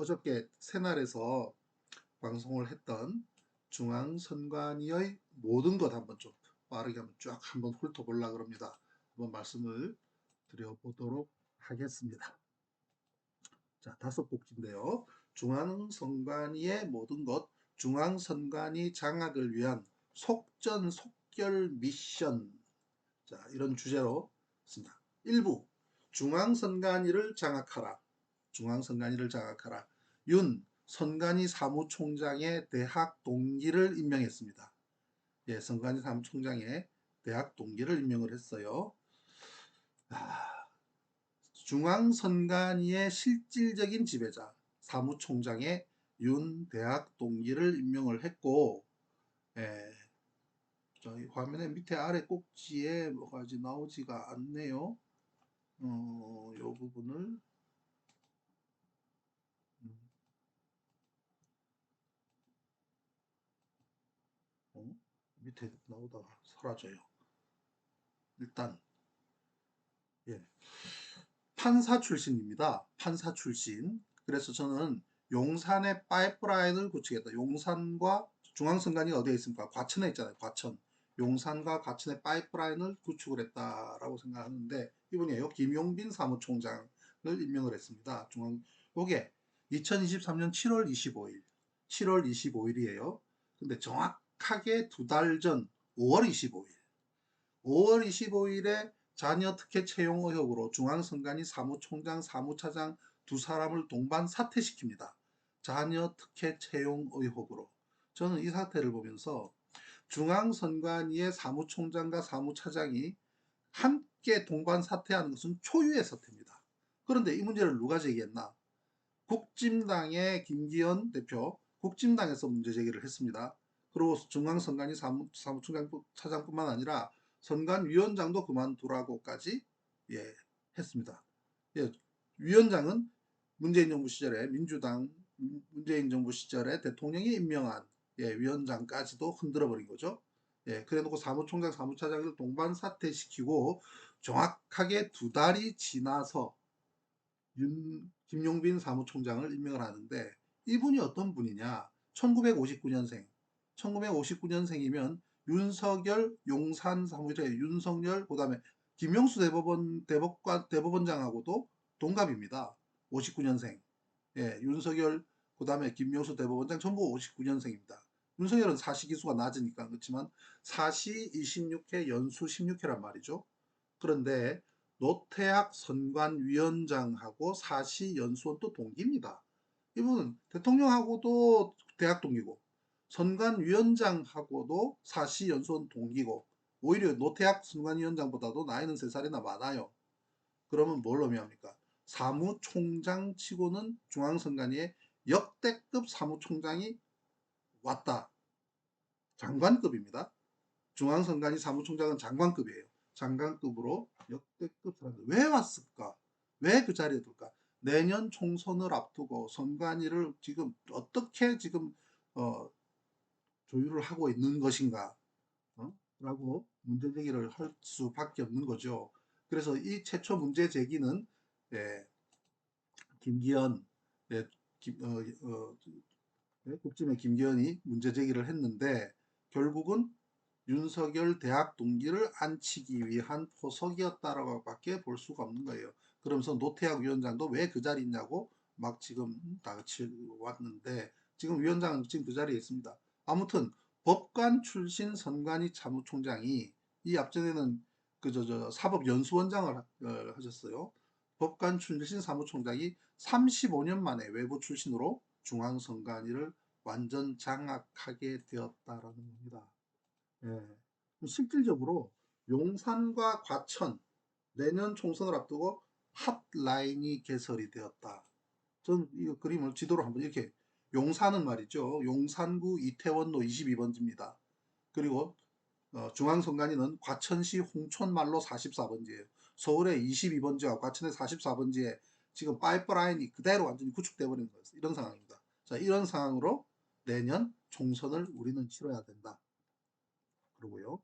어저께 새날에서 방송을 했던 중앙선관위의 모든 것 한번 좀 빠르게 한번 쫙 한번 훑어보려고 합니다. 한번 말씀을 드려보도록 하겠습니다. 자, 다섯 곡지인데요. 중앙선관위의 모든 것, 중앙선관위 장악을 위한 속전속결 미션. 자, 이런 주제로 씁니다. 1부, 중앙선관위를 장악하라. 중앙선관위를 장악하라. 윤 선관위 사무총장의 대학 동기를 임명했습니다. 예, 선관위 사무총장의 대학 동기를 임명을 했어요. 아, 중앙선관위의 실질적인 지배자 사무총장의 윤 대학 동기를 임명을 했고 예, 저희 화면에 밑에 아래 꼭지에 뭐가 지 나오지가 않네요. 어, 요 부분을 어? 밑에 나오다가 사라져요. 일단 예. 판사 출신입니다. 판사 출신. 그래서 저는 용산의 파이프라인을 구축했다. 용산과 중앙선관위가 어디에 있습니까? 과천에 있잖아요. 과천. 용산과 과천의 파이프라인을 구축을 했다라고 생각하는데 이분이에요. 김용빈 사무총장을 임명을 했습니다. 중앙 요게 2023년 7월 25일 7월 25일이에요. 근데 정확 하게 두 달 전 5월 25일 5월 25일에 자녀 특혜 채용 의혹으로 중앙선관위 사무총장, 사무차장 두 사람을 동반 사퇴시킵니다. 자녀 특혜 채용 의혹으로. 저는 이 사태를 보면서 중앙선관위의 사무총장과 사무차장이 함께 동반 사퇴하는 것은 초유의 사태입니다. 그런데 이 문제를 누가 제기했나? 국진당의 김기현 대표, 국진당에서 문제 제기를 했습니다. 그리고 중앙선관위 사무, 사무총장 차장뿐만 아니라 선관위원장도 그만두라고까지 예, 했습니다. 예, 위원장은 문재인 정부 시절에 민주당 문재인 정부 시절에 대통령이 임명한 예, 위원장까지도 흔들어 버린 거죠. 예, 그래놓고 사무총장, 사무차장을 동반 사퇴시키고 정확하게 두 달이 지나서 윤, 김용빈 사무총장을 임명을 하는데 이분이 어떤 분이냐? 1959년생. 1959년생이면 윤석열 용산 사무실에 윤석열 그 다음에 김영수 대법원 대법관 대법원장하고도 동갑입니다. 59년생. 예, 윤석열 그 다음에 김영수 대법원장 전부 59년생입니다. 윤석열은 사시 기수가 낮으니까 그렇지만 사시 26회 연수 16회란 말이죠. 그런데 노태학 선관위원장하고 사시 연수원 또 동기입니다. 이분은 대통령하고도 대학 동기고 선관위원장하고도 사시 연수원 동기고 오히려 노태학 선관위원장보다도 나이는 3살이나 많아요. 그러면 뭘 의미합니까? 사무총장 치고는 중앙선관위에 역대급 사무총장이 왔다. 장관급입니다. 중앙선관위 사무총장은 장관급이에요. 장관급으로 역대급 사람들. 왜 왔을까? 왜 그 자리에 둘까? 내년 총선을 앞두고 선관위를 지금 어떻게 지금 어, 조율을 하고 있는 것인가? 어? 라고 문제 제기를 할 수밖에 없는 거죠. 그래서 이 최초 문제 제기는 예, 김기현 예, 김, 어, 어, 예, 국짐의 김기현이 문제 제기를 했는데 결국은 윤석열 대학 동기를 안치기 위한 포석이었다라고 밖에 볼 수가 없는 거예요. 그러면서 노태학 위원장도 왜 그 자리에 있냐고 막 지금 다그치 왔는데 지금 위원장은 지금 그 자리에 있습니다. 아무튼 법관 출신 선관위 사무총장이 이 앞전에는 그저저 사법연수원장을 어, 하셨어요. 법관 출신 사무총장이 35년 만에 외부 출신으로 중앙선관위를 완전 장악하게 되었다라는 겁니다. 예. 실질적으로 용산과 과천 내년 총선을 앞두고 핫라인이 개설이 되었다. 전 이 그림을 지도로 한번 이렇게 용산은 말이죠. 용산구 이태원로 22번지입니다. 그리고 어, 중앙선관위는 과천시 홍촌말로 44번지예요. 서울의 22번지와 과천의 44번지에 지금 파이프라인이 그대로 완전히 구축돼 버린 거예요. 이런 상황입니다. 자, 이런 상황으로 내년 총선을 우리는 치러야 된다. 그러고요.